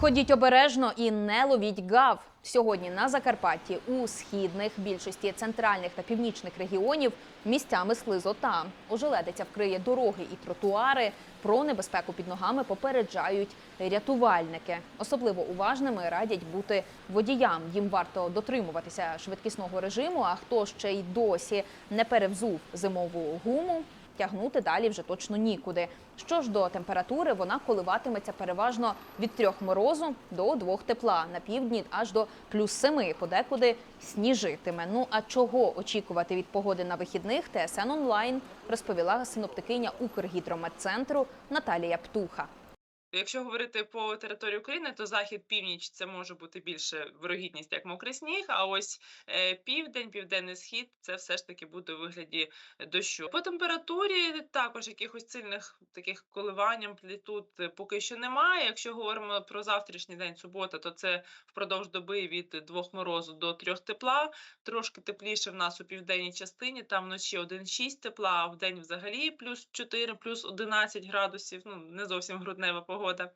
Ходіть обережно і не ловіть гав. Сьогодні на Закарпатті у східних, більшості центральних та північних регіонів місцями слизота. Ожеледиця вкриє дороги і тротуари. Про небезпеку під ногами попереджають рятувальники. Особливо уважними радять бути водіям. Їм варто дотримуватися швидкісного режиму. А хто ще й досі не перевзув зимову гуму, тягнути далі вже точно нікуди. Що ж до температури, вона коливатиметься переважно від трьох морозу до двох тепла на півдні аж до плюс семи. Подекуди сніжитиме. Ну а чого очікувати від погоди на вихідних? ТСН онлайн розповіла синоптикиня Укргідрометцентру Наталія Птуха. Якщо говорити по території України, то захід, північ це може бути більше вирогідність як мокрий сніг. А ось е, південь, південний схід це все ж таки буде у вигляді дощу. По температурі також якихось сильних таких коливань амплітуд поки що немає. Якщо говоримо про завтрашній день, субота, то це впродовж доби від двох морозу до трьох тепла. Трошки тепліше в нас у південній частині. Там вночі 1,6 тепла, а в день взагалі плюс 4, плюс 11 градусів. Ну не зовсім груднева погода.